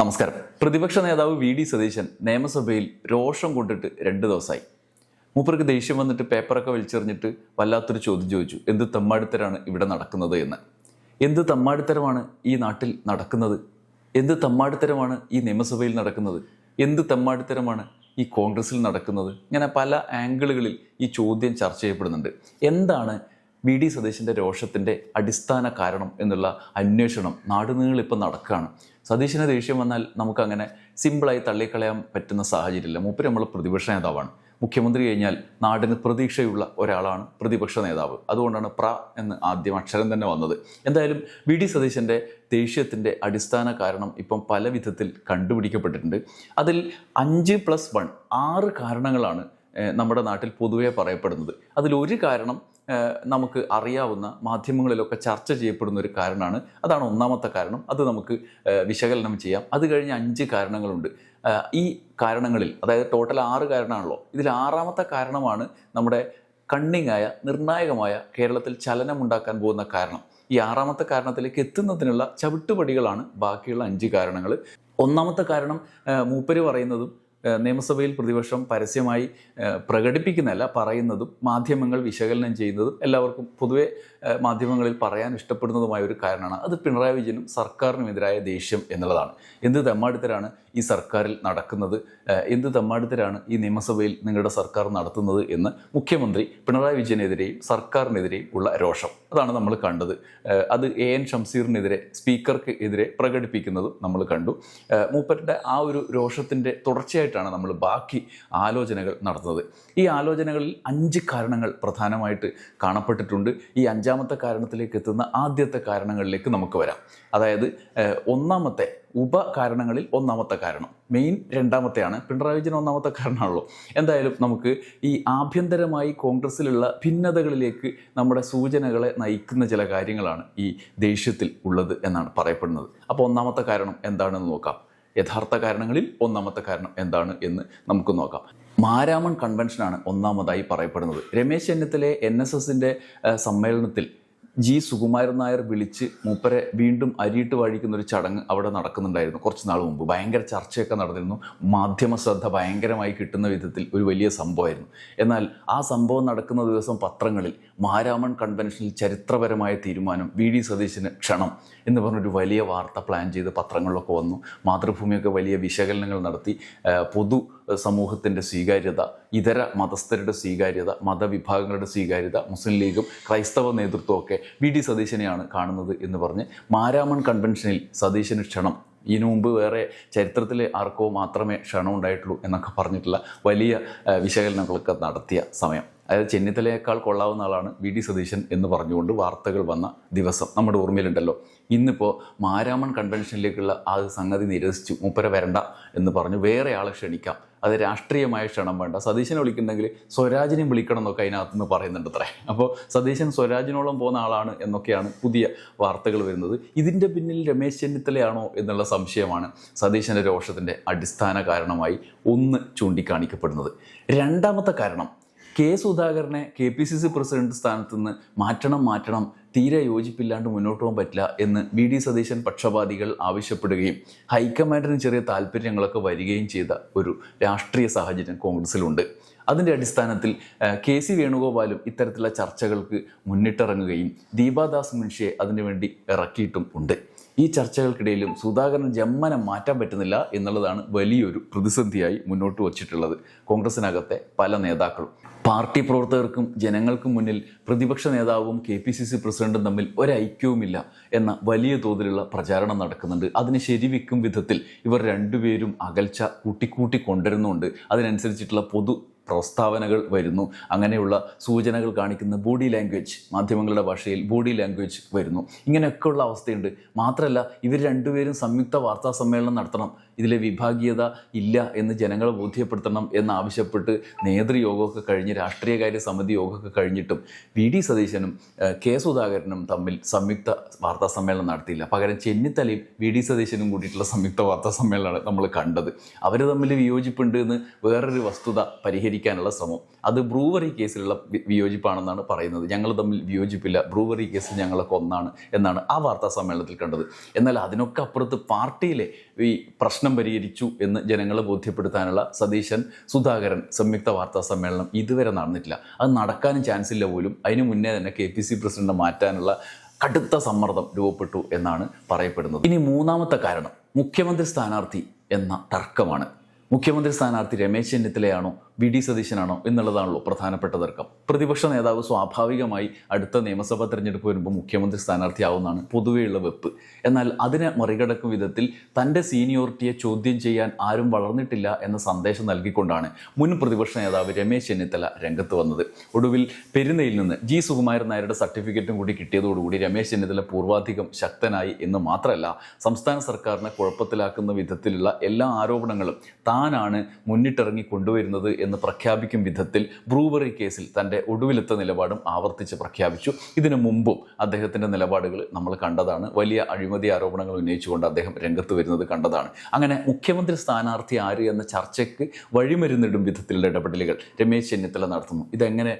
നമസ്കാരം. പ്രതിപക്ഷ നേതാവ് വി ഡി സതീശൻ നിയമസഭയിൽ രോഷം കൊണ്ടിട്ട് രണ്ട് ദിവസമായി. മൂപ്പർക്ക് ദേഷ്യം വന്നിട്ട് പേപ്പറൊക്കെ വലിച്ചെറിഞ്ഞിട്ട് വല്ലാത്തൊരു ചോദ്യം ചോദിച്ചു. എന്ത് തമ്മാടിത്തരാണ് ഇവിടെ നടക്കുന്നത് എന്ന്. എന്ത് തമ്മാടിത്തരമാണ് ഈ നാട്ടിൽ നടക്കുന്നത്? എന്ത് തമ്മാടിത്തരമാണ് ഈ നിയമസഭയിൽ നടക്കുന്നത്? എന്ത് തമ്മാടിത്തരമാണ് ഈ കോൺഗ്രസിൽ നടക്കുന്നത്? ഇങ്ങനെ പല ആംഗിളുകളിൽ ഈ ചോദ്യം ചർച്ച ചെയ്യപ്പെടുന്നുണ്ട്. എന്താണ് വി ഡി സതീശന്റെ രോഷത്തിന്റെ അടിസ്ഥാന കാരണം എന്നുള്ള അന്വേഷണം നാടുനീളിൽ ഇപ്പം നടക്കുകയാണ്. സതീശന് ദേഷ്യം വന്നാൽ നമുക്കങ്ങനെ സിമ്പിളായി തള്ളിക്കളയാൻ പറ്റുന്ന സാഹചര്യമില്ല. മൂപ്പര് നമ്മൾ പ്രതിപക്ഷ നേതാവാണ്. മുഖ്യമന്ത്രി കഴിഞ്ഞാൽ നാടിന് പ്രതീക്ഷയുള്ള ഒരാളാണ് പ്രതിപക്ഷ നേതാവ്. അതുകൊണ്ടാണ് പ്ര എന്ന് ആദ്യം അക്ഷരം തന്നെ വന്നത്. എന്തായാലും വി ഡി സതീശന്റെ ദേഷ്യത്തിന്റെ അടിസ്ഥാന കാരണം ഇപ്പം പല വിധത്തിൽ കണ്ടുപിടിക്കപ്പെട്ടിട്ടുണ്ട്. അതിൽ അഞ്ച് പ്ലസ് വൺ ആറ് കാരണങ്ങളാണ് നമ്മുടെ നാട്ടിൽ പൊതുവെ പറയപ്പെടുന്നത്. അതിലൊരു കാരണം ഏഹ്, നമുക്ക് അറിയാവുന്ന മാധ്യമങ്ങളിലൊക്കെ ചർച്ച ചെയ്യപ്പെടുന്ന ഒരു കാരണമാണ്. അതാണ് ഒന്നാമത്തെ കാരണം. അത് നമുക്ക് വിശകലനം ചെയ്യാം. അത് കഴിഞ്ഞ് അഞ്ച് കാരണങ്ങളുണ്ട്. ഈ കാരണങ്ങളിൽ അതായത് ടോട്ടൽ ആറ് കാരണമാണല്ലോ. ഇതിൽ ആറാമത്തെ കാരണമാണ് നമ്മുടെ കണ്ണിങ്ങായ നിർണായകമായ കേരളത്തിൽ ചലനമുണ്ടാക്കാൻ പോകുന്ന കാരണം. ഈ ആറാമത്തെ കാരണത്തിലേക്ക് എത്തുന്നതിനുള്ള ചവിട്ടുപടികളാണ് ബാക്കിയുള്ള അഞ്ച് കാരണങ്ങൾ. ഒന്നാമത്തെ കാരണം മൂപ്പര് പറയുന്നതും നിയമസഭയിൽ പ്രതിപക്ഷം പരസ്യമായി പ്രകടിപ്പിക്കുന്നതല്ല പറയുന്നതും മാധ്യമങ്ങൾ വിശകലനം ചെയ്യുന്നതും എല്ലാവർക്കും പൊതുവെ മാധ്യമങ്ങളിൽ പറയാൻ ഇഷ്ടപ്പെടുന്നതുമായ ഒരു കാരണമാണ്. അത് പിണറായി വിജയനും സർക്കാരിനുമെതിരായ ദേഷ്യം എന്നുള്ളതാണ്. എന്ത് തെമ്മാടിത്തരാണ് ഈ സർക്കാരിൽ നടക്കുന്നത് എന്ത് തമ്മാടിത്തരാണ് ഈ നിയമസഭയിൽ നിങ്ങളുടെ സർക്കാർ നടത്തുന്നത് എന്ന് മുഖ്യമന്ത്രി പിണറായി വിജയനെതിരെയും സർക്കാരിനെതിരെയും ഉള്ള രോഷം. അതാണ് നമ്മൾ കണ്ടത്. അത് എ എൻ ഷംസീറിനെതിരെ സ്പീക്കർക്ക് എതിരെ പ്രകടിപ്പിക്കുന്നതും നമ്മൾ കണ്ടു. മൂപ്പരുടെ ആ ഒരു രോഷത്തിന്റെ തുടർച്ചയായിട്ടാണ് നമ്മൾ ബാക്കി ആലോചനകൾ നടത്തുന്നത്. ഈ ആലോചനകളിൽ അഞ്ച് കാരണങ്ങൾ പ്രധാനമായിട്ട് കാണപ്പെട്ടിട്ടുണ്ട്. ഈ അഞ്ചാമത്തെ കാരണത്തിലേക്ക് എത്തുന്ന ആദ്യത്തെ കാരണങ്ങളിലേക്ക് നമുക്ക് വരാം. അതായത് ഒന്നാമത്തെ ഉപകാരണങ്ങളിൽ ഒന്നാമത്തെ കാരണം. മെയിൻ രണ്ടാമത്തെയാണ് പിണറായി വിജയൻ ഒന്നാമത്തെ കാരണമാണല്ലോ. എന്തായാലും നമുക്ക് ഈ ആഭ്യന്തരമായി കോൺഗ്രസ്സിലുള്ള ഭിന്നതകളിലേക്ക് നമ്മുടെ സൂചനകളെ നയിക്കുന്ന ചില കാര്യങ്ങളാണ് ഈ ദേഷ്യത്തിൽ ഉള്ളത് എന്നാണ് പറയപ്പെടുന്നത്. അപ്പോൾ ഒന്നാമത്തെ കാരണം എന്താണെന്ന് നോക്കാം. യഥാർത്ഥ കാരണങ്ങളിൽ ഒന്നാമത്തെ കാരണം എന്താണ് എന്ന് നമുക്ക് നോക്കാം. മാരാമൺ കൺവെൻഷനാണ് ഒന്നാമതായി പറയപ്പെടുന്നത്. രമേശ് ചെന്നിത്തലയെ എൻ എസ് എസിന്റെ സമ്മേളനത്തിൽ ജി സുകുമാരൻ നായർ വിളിച്ച് മൂപ്പരെ വീണ്ടും അരിയിട്ട് വഴിക്കുന്ന ഒരു ചടങ്ങ് അവിടെ നടക്കുന്നുണ്ടായിരുന്നു കുറച്ച് നാൾ മുമ്പ്. ഭയങ്കര ചർച്ചയൊക്കെ നടന്നിരുന്നു. മാധ്യമ ശ്രദ്ധ ഭയങ്കരമായി കിട്ടുന്ന വിധത്തിൽ ഒരു വലിയ സംഭവമായിരുന്നു. എന്നാൽ ആ സംഭവം നടക്കുന്ന ദിവസം പത്രങ്ങളിൽ മാരാമൺ കൺവെൻഷനിൽ ചരിത്രപരമായ തീരുമാനം വി ഡി സതീശന് ക്ഷണം എന്ന് പറഞ്ഞൊരു വലിയ വാർത്ത പ്ലാൻ ചെയ്ത് പത്രങ്ങളിലൊക്കെ വന്നു. മാതൃഭൂമിയൊക്കെ വലിയ വിശകലനങ്ങൾ നടത്തി. പൊതു സമൂഹത്തിന്റെ സ്വീകാര്യത ഇതര മതസ്ഥരുടെ സ്വീകാര്യത മതവിഭാഗങ്ങളുടെ സ്വീകാര്യത മുസ്ലിം ലീഗും ക്രൈസ്തവ നേതൃത്വമൊക്കെ വി ഡി സതീശനെയാണ് കാണുന്നത് എന്ന് പറഞ്ഞ് മാരാമൺ കൺവെൻഷനിൽ സതീശന് ക്ഷണം. ഇതിനു മുമ്പ് വേറെ ചരിത്രത്തിൽ ആർക്കോ മാത്രമേ ക്ഷണം ഉണ്ടായിട്ടുള്ളൂ എന്നൊക്കെ പറഞ്ഞിട്ടുള്ള വലിയ വിശകലനങ്ങളൊക്കെ നടത്തിയ സമയം. അതായത് ചെന്നിത്തലയേക്കാൾ കൊള്ളാവുന്ന ആളാണ് വി ഡി സതീശൻ എന്ന് പറഞ്ഞുകൊണ്ട് വാർത്തകൾ വന്ന ദിവസം. നമ്മുടെ ഓർമ്മയിലുണ്ടല്ലോ. ഇന്നിപ്പോൾ മാരാമൺ കൺവെൻഷനിലേക്കുള്ള ആ സംഗതി നിരസിച്ചു. മൂപ്പര വരണ്ട എന്ന് പറഞ്ഞു. വേറെ ആളെ ക്ഷണിക്കാം. അത് രാഷ്ട്രീയമായ ക്ഷണം വേണ്ട. സതീശനെ വിളിക്കുന്നുണ്ടെങ്കിൽ സ്വരാജിനെയും വിളിക്കണം എന്നൊക്കെ അതിനകത്ത് നിന്ന് പറയുന്നുണ്ട് അത്രേ. അപ്പോൾ സതീശൻ സ്വരാജിനോളം പോകുന്ന ആളാണ് എന്നൊക്കെയാണ് പുതിയ വാർത്തകൾ വരുന്നത്. ഇതിന്റെ പിന്നിൽ രമേശ് ചെന്നിത്തലയാണോ എന്നുള്ള സംശയമാണ് സതീശന്റെ രോഷത്തിന്റെ അടിസ്ഥാന കാരണമായി ഒന്ന് ചൂണ്ടിക്കാണിക്കപ്പെടുന്നത്. രണ്ടാമത്തെ കാരണം കെ സുധാകരനെ K P C C president സ്ഥാനത്ത് നിന്ന് മാറ്റണം മാറ്റണം തീരെ യോജിപ്പില്ലാണ്ട് മുന്നോട്ട് പോകാൻ പറ്റില്ല എന്ന് വി ഡി സതീശൻ പക്ഷപാതികൾ ആവശ്യപ്പെടുകയും ഹൈക്കമാൻഡിന് ചെറിയ താല്പര്യങ്ങളൊക്കെ വരികയും ചെയ്ത ഒരു രാഷ്ട്രീയ സാഹചര്യം കോൺഗ്രസിലുണ്ട്. അതിന്റെ അടിസ്ഥാനത്തിൽ കെ സി വേണുഗോപാലും ഇത്തരത്തിലുള്ള ചർച്ചകൾക്ക് മുന്നിട്ടിറങ്ങുകയും ദീപാദാസ് മുൻഷിയെ അതിനുവേണ്ടി ഇറക്കിയിട്ടും ഉണ്ട്. ഈ ചർച്ചകൾക്കിടയിലും സുധാകരൻ ജമ്മനം മാറ്റാൻ പറ്റുന്നില്ല എന്നുള്ളതാണ് വലിയൊരു പ്രതിസന്ധിയായി മുന്നോട്ട് വച്ചിട്ടുള്ളത്. കോൺഗ്രസിനകത്തെ പല നേതാക്കളും. പാർട്ടി പ്രവർത്തകർക്കും ജനങ്ങൾക്കും മുന്നിൽ പ്രതിപക്ഷ നേതാവും കെ പി സി സി പ്രസിഡന്റും തമ്മിൽ ഒരൈക്യവുമില്ല എന്ന വലിയ തോതിലുള്ള പ്രചാരണം നടക്കുന്നുണ്ട്. അതിന് ശരിവെക്കും വിധത്തിൽ ഇവർ രണ്ടുപേരും അകൽച്ച കൂട്ടിക്കൂട്ടി കൊണ്ടുവരുന്നുണ്ട് അതിനനുസരിച്ചിട്ടുള്ള പൊതു പ്രസ്താവനകൾ വരുന്നു. അങ്ങനെയുള്ള സൂചനകൾ കാണിക്കുന്ന ബോഡി ലാംഗ്വേജ് മാധ്യമങ്ങളുടെ ഭാഷയിൽ ബോഡി ലാംഗ്വേജ് വരുന്നു. ഇങ്ങനെയൊക്കെയുള്ള അവസ്ഥയുണ്ട്. മാത്രമല്ല ഇവർ രണ്ടുപേരും സംയുക്ത വാർത്താ സമ്മേളനം നടത്തണം. ഇതിലെ വിഭാഗീയത ഇല്ല എന്ന് ജനങ്ങളെ ബോധ്യപ്പെടുത്തണം എന്നാവശ്യപ്പെട്ട് നേതൃയോഗമൊക്കെ കഴിഞ്ഞ് രാഷ്ട്രീയകാര്യ സമിതി യോഗമൊക്കെ കഴിഞ്ഞിട്ടും വി ഡി സതീശനും കെ സുധാകരനും തമ്മിൽ സംയുക്ത വാർത്താ സമ്മേളനം നടത്തിയില്ല. പകരം ചെന്നിത്തലയും വി ഡി സതീശനും കൂടിയിട്ടുള്ള സംയുക്ത വാർത്താ സമ്മേളനമാണ് നമ്മൾ കണ്ടത്. അവർ തമ്മിൽ വിയോജിപ്പുണ്ട് എന്ന് വേറൊരു വസ്തുത പരിഹരിക്കും പരിഹരിക്കാനുള്ള ശ്രമം. അത് ബ്രൂവറി കേസിലുള്ള വിയോജിപ്പാണെന്നാണ് പറയുന്നത്. ഞങ്ങൾ തമ്മിൽ വിയോജിപ്പില്ല. ബ്രൂവറി കേസിൽ ഞങ്ങളൊക്കെ ഒന്നാണ് എന്നാണ് ആ വാർത്താ സമ്മേളനത്തിൽ കണ്ടത്. എന്നാൽ അതിനൊക്കെ അപ്പുറത്ത് പാർട്ടിയിലെ ഈ പ്രശ്നം പരിഹരിച്ചു എന്ന് ജനങ്ങളെ ബോധ്യപ്പെടുത്താനുള്ള സതീശൻ സുധാകരൻ സംയുക്ത വാർത്താ സമ്മേളനം ഇതുവരെ നടന്നിട്ടില്ല. അത് നടക്കാനും ചാൻസ് ഇല്ല പോലും. അതിനു മുന്നേ തന്നെ കെ പി സി പ്രസിഡന്റ് മാറ്റാനുള്ള കടുത്ത സമ്മർദ്ദം രൂപപ്പെട്ടു എന്നാണ് പറയപ്പെടുന്നത്. ഇനി മൂന്നാമത്തെ കാരണം മുഖ്യമന്ത്രി സ്ഥാനാർത്ഥി എന്ന തർക്കമാണ്. മുഖ്യമന്ത്രി സ്ഥാനാർത്ഥി രമേശ് ചെന്നിത്തലയാണോ വി ഡി സതീശനാണോ എന്നുള്ളതാണല്ലോ പ്രധാനപ്പെട്ട തർക്കം. പ്രതിപക്ഷ നേതാവ് സ്വാഭാവികമായി അടുത്ത നിയമസഭാ തെരഞ്ഞെടുപ്പ് വരുമ്പോൾ മുഖ്യമന്ത്രി സ്ഥാനാർത്ഥിയാവുന്നതാണ് പൊതുവെയുള്ള വെപ്പ്. എന്നാൽ അതിനെ മറികടക്കും വിധത്തിൽ തന്റെ സീനിയോറിറ്റിയെ ചോദ്യം ചെയ്യാൻ ആരും വളർന്നിട്ടില്ല എന്ന സന്ദേശം നൽകിക്കൊണ്ടാണ് മുൻ പ്രതിപക്ഷ നേതാവ് രമേശ് ചെന്നിത്തല രംഗത്ത് വന്നത്. ഒടുവിൽ പെരുന്നയിൽ നിന്ന് ജി സുകുമാരൻ നായരുടെ സർട്ടിഫിക്കറ്റും കൂടി കിട്ടിയതോടുകൂടി രമേശ് ചെന്നിത്തല പൂർവാധികം ശക്തനായി എന്ന് മാത്രമല്ല സംസ്ഥാന സർക്കാരിനെ കുഴപ്പത്തിലാക്കുന്ന വിധത്തിലുള്ള എല്ലാ ആരോപണങ്ങളും താനാണ് മുന്നിട്ടിറങ്ങി കൊണ്ടുവരുന്നത് എന്ന് പ്രഖ്യാപിക്കും വിധത്തിൽ ബ്രൂവറി കേസിൽ തന്റെ ഒടുവിലത്തെ നിലപാടും ആവർത്തിച്ച് പ്രഖ്യാപിച്ചു. ഇതിനു മുമ്പും അദ്ദേഹത്തിന്റെ നിലപാടുകൾ നമ്മൾ കണ്ടതാണ്. വലിയ അഴിമതി ആരോപണങ്ങൾ ഉന്നയിച്ചുകൊണ്ട് അദ്ദേഹം രംഗത്ത് വരുന്നത് കണ്ടതാണ്. അങ്ങനെ മുഖ്യമന്ത്രി സ്ഥാനാർത്ഥി ആര് എന്ന ചർച്ചയ്ക്ക് വഴിമരുന്നിടും വിധത്തിലുള്ള ഇടപെടലുകൾ രമേശ് ചെന്നിത്തല നടത്തുന്നു. ഇതെങ്ങനെ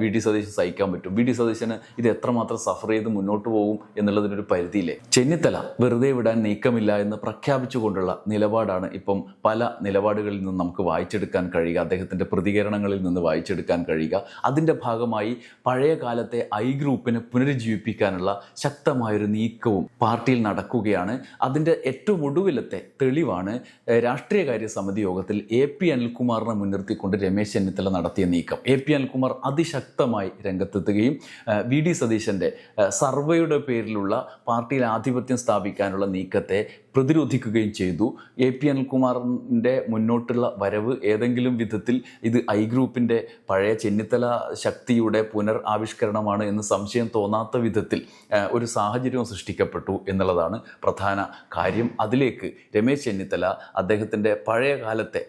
വി ഡി സതീശൻ സഹിക്കാൻ പറ്റും? വി ഡി സതീശന് ഇത് എത്രമാത്രം സഫർ ചെയ്ത് മുന്നോട്ട് പോകും എന്നുള്ളതിനൊരു പരിധിയില്ലേ? ചെന്നിത്തല വെറുതെ വിടാൻ നീക്കമില്ല എന്ന് പ്രഖ്യാപിച്ചുകൊണ്ടുള്ള നിലപാടാണ് ഇപ്പം പല നിലപാടുകളിൽ നിന്നും നമുക്ക് വായിച്ചെടുക്കാൻ കഴിയുക. അദ്ദേഹത്തിന്റെ പ്രതികരണങ്ങളിൽ നിന്ന് വായിച്ചെടുക്കാൻ കഴിയുക. അതിന്റെ ഭാഗമായി പഴയ കാലത്തെ ഐ ഗ്രൂപ്പിനെ പുനരുജ്ജീവിപ്പിക്കാനുള്ള ശക്തമായൊരു നീക്കവും പാർട്ടിയിൽ നടക്കുകയാണ്. അതിന്റെ ഏറ്റവും ഒടുവിലത്തെ തെളിവാണ് രാഷ്ട്രീയകാര്യ സമിതി യോഗത്തിൽ എ പി അനിൽകുമാറിനെ മുൻനിർത്തിക്കൊണ്ട് രമേശ് ചെന്നിത്തല നടത്തിയ നീക്കം. എ പി അനിൽകുമാർ അതിശക്തമായി രംഗത്തെത്തുകയും വി ഡി സതീശന്റെ സർവേയുടെ പേരിലുള്ള പാർട്ടിയിൽ ആധിപത്യം സ്ഥാപിക്കാനുള്ള നീക്കത്തെ പ്രതിരോധിക്കുകയും ചെയ്തു. എ പി അനിൽകുമാറിന്റെ മുന്നോട്ടുള്ള വരവ് ഏതെങ്കിലും വിധത്തിൽ ഇത് ഐ ഗ്രൂപ്പിന്റെ പഴയ ചെന്നിത്തല ശക്തിയുടെ പുനർ ആവിഷ്കരണമാണ് എന്ന് സംശയം തോന്നാത്ത വിധത്തിൽ ഒരു സാഹചര്യവും സൃഷ്ടിക്കപ്പെട്ടു എന്നുള്ളതാണ് പ്രധാന കാര്യം. അതിലേക്ക് രമേശ് ചെന്നിത്തല അദ്ദേഹത്തിന്റെ പഴയ കാലത്തെ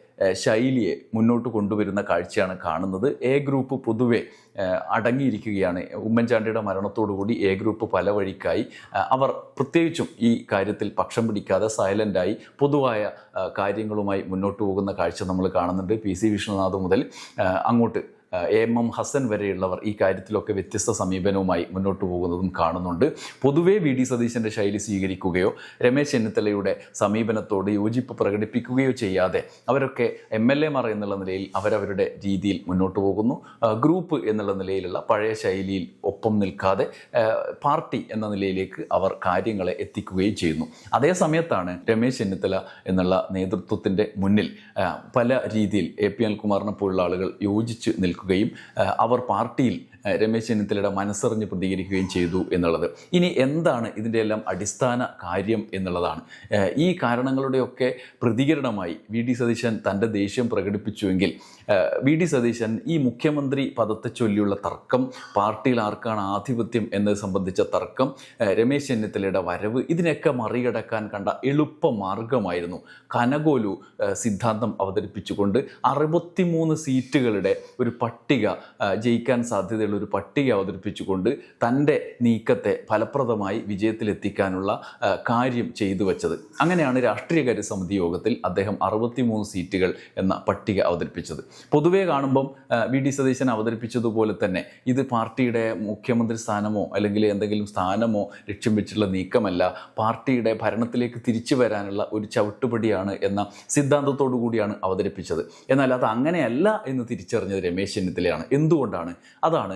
ശൈലിയെ മുന്നോട്ട് കൊണ്ടുവരുന്ന കാഴ്ചയാണ് കാണുന്നത്. എ ഗ്രൂപ്പ് പൊതുവെ അടങ്ങിയിരിക്കുകയാണ്. ഉമ്മൻചാണ്ടിയുടെ മരണത്തോടുകൂടി എ ഗ്രൂപ്പ് പല വഴിക്കായി അവർ പ്രത്യേകിച്ചും ഈ കാര്യത്തിൽ പക്ഷം പിടിക്കാതെ സൈലന്റായി പൊതുവായ കാര്യങ്ങളുമായി മുന്നോട്ട് പോകുന്ന കാഴ്ച നമ്മൾ കാണുന്നുണ്ട്. പി സി മുതൽ അങ്ങോട്ട് എ എം ഹസൻ വരെയുള്ളവർ ഈ കാര്യത്തിലൊക്കെ വ്യത്യസ്ത സമീപനവുമായി മുന്നോട്ട് പോകുന്നതും കാണുന്നുണ്ട്. പൊതുവേ വി ഡി സതീശന്റെ ശൈലി സ്വീകരിക്കുകയോ രമേശ് ചെന്നിത്തലയുടെ സമീപനത്തോട് യോജിപ്പ് പ്രകടിപ്പിക്കുകയോ ചെയ്യാതെ അവരൊക്കെ എം എൽ എമാർ എന്നുള്ള നിലയിൽ അവരവരുടെ രീതിയിൽ മുന്നോട്ട് പോകുന്നു. ഗ്രൂപ്പ് എന്നുള്ള നിലയിലുള്ള പഴയ ശൈലിയിൽ ഒപ്പം നിൽക്കാതെ പാർട്ടി എന്ന നിലയിലേക്ക് അവർ കാര്യങ്ങളെ എത്തിക്കുകയും ചെയ്യുന്നു. അതേ സമയത്താണ് രമേശ് ചെന്നിത്തല എന്നുള്ള നേതൃത്വത്തിന്റെ മുന്നിൽ പല രീതിയിൽ എ പി അനിൽകുമാറിനെ പോലുള്ള ആളുകൾ യോജിച്ച് നിൽക്കുകയും അവർ പാർട്ടിയിൽ രമേശ് ചെന്നിത്തലയുടെ മനസ്സറിഞ്ഞ് പ്രതികരിക്കുകയും ചെയ്തു എന്നുള്ളത്. ഇനി എന്താണ് ഇതിന്റെ എല്ലാം അടിസ്ഥാന കാര്യം എന്നുള്ളതാണ്. ഈ കാരണങ്ങളുടെയൊക്കെ പ്രതികരണമായി വി ഡി സതീശൻ തന്റെ ദേഷ്യം പ്രകടിപ്പിച്ചുവെങ്കിൽ വി ഡി സതീശൻ ഈ മുഖ്യമന്ത്രി പദത്തെ ചൊല്ലിയുള്ള തർക്കം പാർട്ടിയിൽ ആർക്കാണ് ആധിപത്യം എന്നത് സംബന്ധിച്ച തർക്കം രമേശ് ചെന്നിത്തലയുടെ വരവ് ഇതിനൊക്കെ മറികടക്കാൻ കണ്ട എളുപ്പ മാർഗമായിരുന്നു. കനകോലു സിദ്ധാന്തം അവതരിപ്പിച്ചുകൊണ്ട് അറുപത്തിമൂന്ന് സീറ്റുകളുടെ ഒരു പട്ടിക ജയിക്കാൻ സാധ്യതയുള്ള ഒരു പട്ടിക അവതരിപ്പിച്ചുകൊണ്ട് തന്റെ നീക്കത്തെ ഫലപ്രദമായി വിജയത്തിലെത്തിക്കാനുള്ള കാര്യം ചെയ്തു വച്ചത്. അങ്ങനെയാണ് രാഷ്ട്രീയകാര്യ സമിതി യോഗത്തിൽ അദ്ദേഹം അറുപത്തിമൂന്ന് സീറ്റുകൾ എന്ന പട്ടിക അവതരിപ്പിച്ചത്. പൊതുവെ കാണുമ്പം വി. ഡി. സതീശൻ അവതരിപ്പിച്ചതുപോലെ തന്നെ ഇത് പാർട്ടിയുടെ മുഖ്യമന്ത്രി സ്ഥാനമോ അല്ലെങ്കിൽ എന്തെങ്കിലും സ്ഥാനമോ ലക്ഷ്യം വെച്ചുള്ള നീക്കമല്ല. പാർട്ടിയുടെ ഭരണത്തിലേക്ക് തിരിച്ചു വരാനുള്ള ഒരു ചവിട്ടുപടിയാണ് എന്ന സിദ്ധാന്തത്തോടു കൂടിയാണ് അവതരിപ്പിച്ചത്. എന്നാൽ അത് അങ്ങനെയല്ല എന്ന് തിരിച്ചറിഞ്ഞത് രമേശ് ചെന്നിത്തലയാണ്. എന്തുകൊണ്ടാണ്? അതാണ്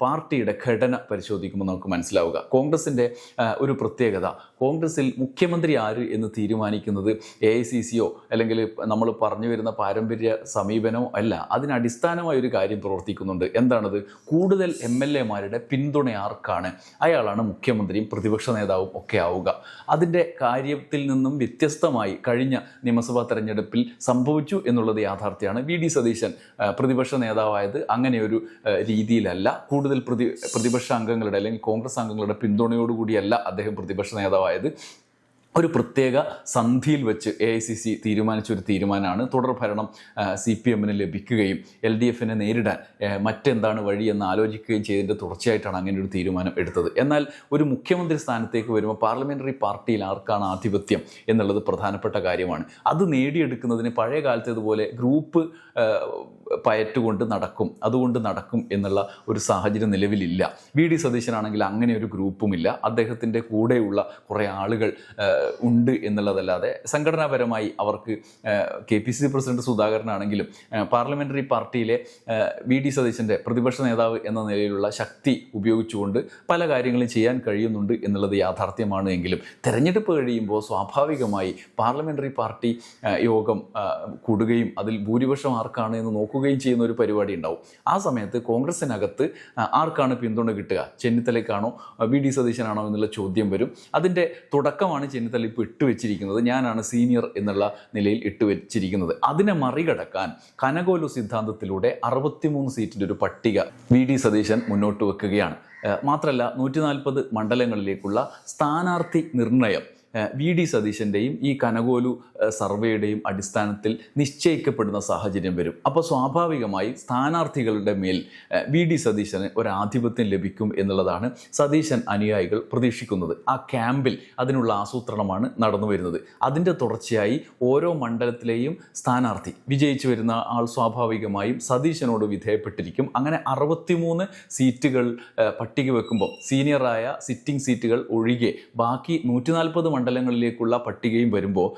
പാർട്ടിയുടെ ഘടന പരിശോധിക്കുമ്പോൾ നമുക്ക് മനസ്സിലാവുക. കോൺഗ്രസിന്റെ ഒരു പ്രത്യേകത. കോൺഗ്രസിൽ മുഖ്യമന്ത്രി ആര് എന്ന് തീരുമാനിക്കുന്നത് എ ഐ സി സിയോ അല്ലെങ്കിൽ നമ്മൾ പറഞ്ഞു വരുന്ന പാരമ്പര്യ സമീപനമോ അല്ല. അതിനടിസ്ഥാനമായ ഒരു കാര്യം പ്രവർത്തിക്കുന്നുണ്ട്. എന്താണത്? കൂടുതൽ എം എൽ എമാരുടെ പിന്തുണ ആർക്കാണ്? അയാളാണ് മുഖ്യമന്ത്രിയും പ്രതിപക്ഷ നേതാവും ഒക്കെ ആവുക. അതിന്റെ കാര്യത്തിൽ നിന്നും വ്യത്യസ്തമായി കഴിഞ്ഞ നിയമസഭാ തെരഞ്ഞെടുപ്പിൽ സംഭവിച്ചു എന്നുള്ളത് യാഥാർത്ഥ്യമാണ്. വി. ഡി. സതീശൻ പ്രതിപക്ഷ നേതാവായത് അങ്ങനെ ഒരു രീതിയിലല്ല. കൂടുതൽ പ്രതി പ്രതിപക്ഷ അംഗങ്ങളുടെ അല്ലെങ്കിൽ കോൺഗ്രസ് അംഗങ്ങളുടെ പിന്തുണയോടുകൂടിയല്ല അദ്ദേഹം പ്രതിപക്ഷ നേതാവായത്. ഒരു പ്രത്യേക സന്ധിയിൽ വെച്ച് എ ഐ സി സി തീരുമാനിച്ച ഒരു തീരുമാനമാണ്. തുടർ ഭരണം സി പി എമ്മിന് ലഭിക്കുകയും എൽ ഡി എഫിനെ നേരിടാൻ മറ്റെന്താണ് വഴി എന്ന് ആലോചിക്കുകയും ചെയ്തതിന്റെ തുടർച്ചയായിട്ടാണ് അങ്ങനെ ഒരു തീരുമാനം എടുത്തത്. എന്നാൽ ഒരു മുഖ്യമന്ത്രി സ്ഥാനത്തേക്ക് വരുമ്പോൾ പാർലമെന്ററി പാർട്ടിയിൽ ആർക്കാണ് ആധിപത്യം എന്നുള്ളത് പ്രധാനപ്പെട്ട കാര്യമാണ്. അത് നേടിയെടുക്കുന്നതിന് പഴയ കാലത്തേതുപോലെ ഗ്രൂപ്പ് പയറ്റുകൊണ്ട് നടക്കും. അതുകൊണ്ട് നടക്കും എന്നുള്ള ഒരു സാഹചര്യം നിലവിലില്ല. വി. ഡി. സതീശനാണെങ്കിൽ അങ്ങനെ ഒരു ഗ്രൂപ്പുമില്ല. അദ്ദേഹത്തിന്റെ കൂടെയുള്ള കുറേ ആളുകൾ ഉണ്ട് എന്നുള്ളതല്ലാതെ സംഘടനാപരമായി അവർക്ക് K P C C president Sudhakaran ആണെങ്കിലും പാർലമെന്ററി പാർട്ടിയിലെ വി ഡി സതീശന്റെ പ്രതിപക്ഷ നേതാവ് എന്ന നിലയിലുള്ള ശക്തി ഉപയോഗിച്ചുകൊണ്ട് പല കാര്യങ്ങളും ചെയ്യാൻ കഴിയുന്നുണ്ട് എന്നുള്ളത് യാഥാർത്ഥ്യമാണ് എങ്കിലും തെരഞ്ഞെടുപ്പ് കഴിയുമ്പോൾ സ്വാഭാവികമായി പാർലമെന്ററി പാർട്ടി യോഗം കൂടുകയും അതിൽ ഭൂരിപക്ഷം ആർക്കാണ് എന്ന് നോക്കുകയും ചെയ്യുന്ന ഒരു പരിപാടി ഉണ്ടാവും. ആ സമയത്ത് കോൺഗ്രസിനകത്ത് ആർക്കാണ് പിന്തുണ കിട്ടുക? ചെന്നിത്തലയ്ക്കാണോ? ആ, വി ഡി സതീശനാണോ എന്നുള്ള ചോദ്യം വരും. അതിന്റെ തുടക്കമാണ് ചെന്നിത്തല ഇപ്പോൾ ഇട്ടുവെച്ചിരിക്കുന്നത് ഞാനാണ് സീനിയർ എന്നുള്ള നിലയിൽ ഇട്ട് വെച്ചിരിക്കുന്നത് അതിനെ മറികടക്കാൻ കനകോലു സിദ്ധാന്തത്തിലൂടെ അറുപത്തിമൂന്ന് സീറ്റിന്റെ ഒരു പട്ടിക വി ഡി സതീശൻ മുന്നോട്ട് വെക്കുകയാണ്. മാത്രമല്ല നൂറ്റി നാൽപ്പത് മണ്ഡലങ്ങളിലേക്കുള്ള സ്ഥാനാർത്ഥി നിർണയം വി ഡി സതീശന്റെയും ഈ കനകോലു സർവേയുടെയും അടിസ്ഥാനത്തിൽ നിശ്ചയിക്കപ്പെടുന്ന സാഹചര്യം വരും. അപ്പോൾ സ്വാഭാവികമായി സ്ഥാനാർത്ഥികളുടെ മേൽ വി ഡി സതീശന് ഒരു ആധിപത്യം ലഭിക്കും എന്നുള്ളതാണ് സതീശൻ അനുയായികൾ പ്രതീക്ഷിക്കുന്നത്. ആ ക്യാമ്പിൽ അതിനുള്ള ആസൂത്രണമാണ് നടന്നു വരുന്നത്. അതിന്റെ തുടർച്ചയായി ഓരോ മണ്ഡലത്തിലെയും സ്ഥാനാർത്ഥി വിജയിച്ചു വരുന്ന ആൾ സ്വാഭാവികമായും സതീശനോട് വിധേയപ്പെട്ടിരിക്കും. അങ്ങനെ അറുപത്തിമൂന്ന് സീറ്റുകൾ പട്ടിക വെക്കുമ്പോൾ സീനിയറായ സിറ്റിംഗ് സീറ്റുകൾ ഒഴികെ ബാക്കി നൂറ്റി മണ്ഡലങ്ങളിലേക്കുള്ള പട്ടികയും വരുമ്പോൾ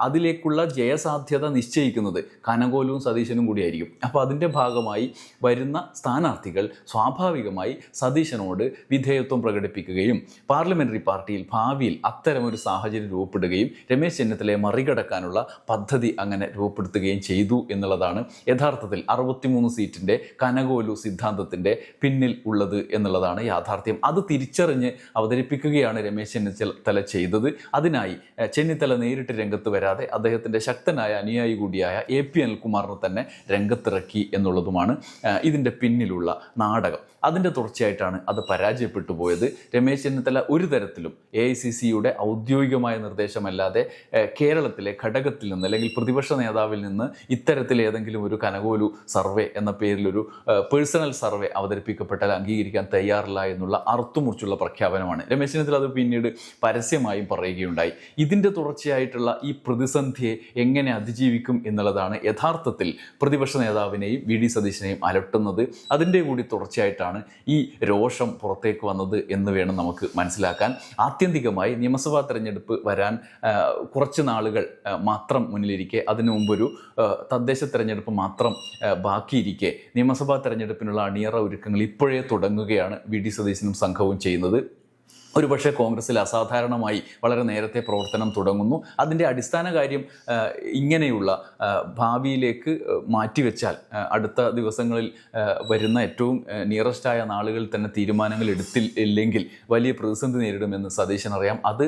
അതിലേക്കുള്ള ജയസാധ്യത നിശ്ചയിക്കുന്നത് കനകോലും സതീശനും കൂടിയായിരിക്കും. അപ്പോൾ അതിന്റെ ഭാഗമായി വരുന്ന സ്ഥാനാർത്ഥികൾ സ്വാഭാവികമായി സതീശനോട് വിധേയത്വം പ്രകടിപ്പിക്കുകയും പാർലമെന്ററി പാർട്ടിയിൽ ഭാവിയിൽ അത്തരമൊരു സാഹചര്യം രൂപപ്പെടുകയും രമേശ് ചെന്നിത്തലയെ മറികടക്കാനുള്ള പദ്ധതി അങ്ങനെ രൂപപ്പെടുത്തുകയും ചെയ്തു എന്നുള്ളതാണ് യഥാർത്ഥത്തിൽ അറുപത്തിമൂന്ന് സീറ്റിന്റെ കനകോലു സിദ്ധാന്തത്തിന്റെ പിന്നിൽ ഉള്ളത് എന്നുള്ളതാണ് യാഥാർത്ഥ്യം. അത് തിരിച്ചറിഞ്ഞ് അവതരിപ്പിക്കുകയാണ് രമേശ് ചെന്നിത്തല ചെയ്തത്. അതിനായി ചെന്നിത്തല നേരിട്ട് രംഗത്ത് വരാതെ അദ്ദേഹത്തിന്റെ ശക്തനായ അനുയായി കൂടിയായ എ പി അനിൽകുമാറിനെ തന്നെ രംഗത്തിറക്കി എന്നുള്ളതുമാണ് ഇതിന്റെ പിന്നിലുള്ള നാടകം. അതിന്റെ തുടർച്ചയായിട്ടാണ് അത് പരാജയപ്പെട്ടു പോയത്. രമേശ് ചെന്നിത്തല ഒരു തരത്തിലും എ ഐ സി സിയുടെ ഔദ്യോഗികമായ നിർദ്ദേശമല്ലാതെ കേരളത്തിലെ ഘടകത്തിൽ നിന്ന് അല്ലെങ്കിൽ പ്രതിപക്ഷ നേതാവിൽ നിന്ന് ഇത്തരത്തിൽ ഏതെങ്കിലും ഒരു കനകോലു സർവേ എന്ന പേരിലൊരു പേഴ്സണൽ സർവേ അവതരിപ്പിക്കപ്പെട്ടാൽ അംഗീകരിക്കാൻ തയ്യാറില്ല എന്നുള്ള അറുത്തുമുറിച്ചുള്ള പ്രഖ്യാപനമാണ്. രമേശ് ചെന്നിത്തല അത് പിന്നീട് പരസ്യമായും പറയുകയുണ്ടായി ഇതിന്റെ തുടർച്ചയായിട്ടുള്ള ഈ പ്രതിസന്ധിയെ എങ്ങനെ അതിജീവിക്കും എന്നുള്ളതാണ് യഥാർത്ഥത്തിൽ പ്രതിപക്ഷ നേതാവിനെയും വി ഡി സതീശനെയും അലട്ടുന്നത്. അതിന്റെ കൂടി തുടർച്ചയായിട്ടാണ് ഈ രോഷം പുറത്തേക്ക് വന്നത് എന്ന് വേണം നമുക്ക് മനസ്സിലാക്കാൻ. ആത്യന്തികമായി നിയമസഭാ തെരഞ്ഞെടുപ്പ് വരാൻ കുറച്ച് നാളുകൾ മാത്രം മുന്നിലിരിക്കെ അതിനു മുമ്പൊരു തദ്ദേശ തെരഞ്ഞെടുപ്പ് മാത്രം ബാക്കിയിരിക്കെ നിയമസഭാ തെരഞ്ഞെടുപ്പിനുള്ള അണിയറ ഒരുക്കങ്ങൾ ഇപ്പോഴേ തുടങ്ങുകയാണ് വി ഡി സതീശനും സംഘവും ചെയ്യുന്നത്. ഒരുപക്ഷെ കോൺഗ്രസ്സിൽ അസാധാരണമായി വളരെ നേരത്തെ പ്രവർത്തനം തുടങ്ങുന്നു. അതിന്റെ അടിസ്ഥാന കാര്യം ഇങ്ങനെയുള്ള ഭാവിയിലേക്ക് മാറ്റിവെച്ചാൽ അടുത്ത ദിവസങ്ങളിൽ വരുന്ന ഏറ്റവും നിയറസ്റ്റായ നാളുകൾ തന്നെ തീരുമാനങ്ങൾ എടുത്തില്ലെങ്കിൽ വലിയ പ്രതിസന്ധി നേരിടുമെന്ന് സതീശൻ അറിയാം. അത്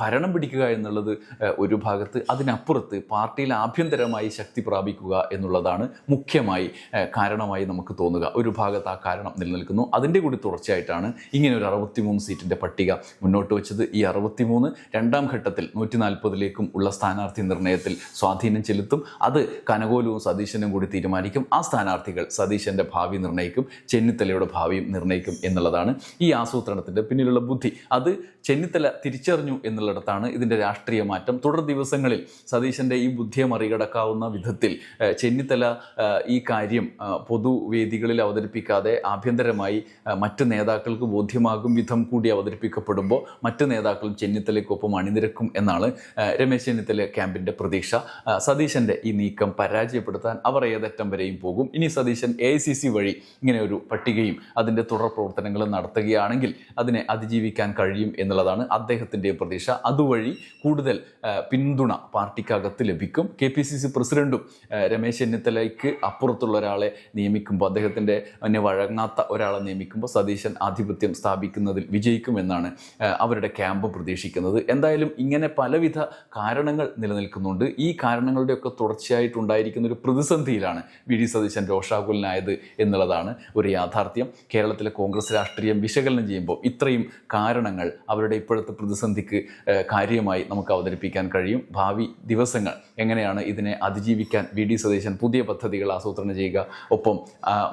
ഭരണം പിടിക്കുക എന്നുള്ളത് ഒരു ഭാഗത്ത് അതിനപ്പുറത്ത് പാർട്ടിയിൽ ആഭ്യന്തരമായി ശക്തി പ്രാപിക്കുക എന്നുള്ളതാണ് മുഖ്യമായി കാരണമായി നമുക്ക് തോന്നുക. ഒരു ഭാഗത്ത് ആ കാരണം നിലനിൽക്കുന്നു. അതിന്റെ കൂടി തുടർച്ചയായിട്ടാണ് ഇങ്ങനെ ഒരു അറുപത്തിമൂന്ന് സീറ്റിന്റെ പട്ടിക മുന്നോട്ട് വെച്ചത് ഈ അറുപത്തിമൂന്ന് രണ്ടാം ഘട്ടത്തിൽ നൂറ്റി നാൽപ്പതിലേക്കും ഉള്ള സ്ഥാനാർത്ഥി നിർണയത്തിൽ സ്വാധീനം ചെലുത്തും. അത് കനകോലവും സതീശനും കൂടി തീരുമാനിക്കും. ആ സ്ഥാനാർത്ഥികൾ സതീശന്റെ ഭാവി നിർണയിക്കും ചെന്നിത്തലയുടെ ഭാവിയും നിർണയിക്കും എന്നുള്ളതാണ് ഈ ആസൂത്രണത്തിന്റെ പിന്നിലുള്ള ബുദ്ധി. അത് ചെന്നിത്തല തിരിച്ചറിഞ്ഞു എന്നുള്ളിടത്താണ് ഇതിന്റെ രാഷ്ട്രീയ മാറ്റം. തുടർ ദിവസങ്ങളിൽ സതീശന്റെ ഈ ബുദ്ധിയെ മറികടക്കാവുന്ന വിധത്തിൽ ചെന്നിത്തല ഈ കാര്യം പൊതുവേദികളിൽ അവതരിപ്പിക്കാതെ ആഭ്യന്തരമായി മറ്റ് നേതാക്കൾക്ക് ബോധ്യമാകും വിധം കൂടി അവതരിപ്പിക്കപ്പെടുമ്പോൾ മറ്റ് നേതാക്കളും ചെന്നിത്തലയ്ക്കൊപ്പം അണിനിരക്കും എന്നാണ് രമേശ് ചെന്നിത്തല ക്യാമ്പിന്റെ പ്രതീക്ഷ. സതീശന്റെ ഈ നീക്കം പരാജയപ്പെടുത്താൻ അവർ ഏതറ്റം വരെയും പോകും. ഇനി സതീശൻ എ വഴി ഇങ്ങനെ ഒരു പട്ടികയും അതിന്റെ തുടർ പ്രവർത്തനങ്ങളും നടത്തുകയാണെങ്കിൽ അതിനെ അതിജീവിക്കാൻ കഴിയും എന്നുള്ളതാണ് അദ്ദേഹത്തിന്റെ പ്രതീക്ഷ. അതുവഴി കൂടുതൽ പിന്തുണ പാർട്ടിക്കകത്ത് ലഭിക്കും. കെ പി സി സി പ്രസിഡന്റും രമേശ് ചെന്നിത്തലയ്ക്ക് അപ്പുറത്തുള്ള ഒരാളെ നിയമിക്കുമ്പോൾ അദ്ദേഹത്തിന്റെ വഴങ്ങാത്ത ഒരാളെ നിയമിക്കുമ്പോൾ സതീശൻ ആധിപത്യം സ്ഥാപിക്കുന്നതിൽ വിജയിക്കും എന്നാണ് അവരുടെ ക്യാമ്പ് പ്രതീക്ഷിക്കുന്നത്. എന്തായാലും ഇങ്ങനെ പലവിധ കാരണങ്ങൾ നിലനിൽക്കുന്നുണ്ട്. ഈ കാരണങ്ങളുടെയൊക്കെ തുടർച്ചയായിട്ടുണ്ടായിരിക്കുന്ന ഒരു പ്രതിസന്ധിയിലാണ് വി. ഡി. സതീശൻ രോഷാകുലനായത് എന്നുള്ളതാണ് ഒരു യാഥാർത്ഥ്യം. കേരളത്തിലെ കോൺഗ്രസ് രാഷ്ട്രീയം വിശകലനം ചെയ്യുമ്പോൾ ഇത്രയും കാരണങ്ങൾ അവരുടെ ഇപ്പോഴത്തെ പ്രതിസന്ധിക്ക് കാര്യമായി നമുക്ക് അവതരിപ്പിക്കാൻ കഴിയും. ഭാവി ദിവസങ്ങൾ എങ്ങനെയാണ് ഇതിനെ അതിജീവിക്കാൻ വി. ഡി. സതീശൻ പുതിയ പദ്ധതികൾ ആസൂത്രണം ചെയ്യുക ഒപ്പം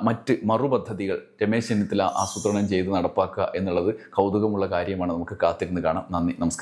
മറ്റ് മറുപദ്ധതികൾ രമേശ് ചെന്നിത്തല ആസൂത്രണം ചെയ്ത് നടപ്പാക്കുക എന്നുള്ളത് കൗതുകമുള്ള കാര്യമാണ് നമുക്ക് കാത്തിരുന്ന് കാണാം. നന്ദി നമസ്കാരം.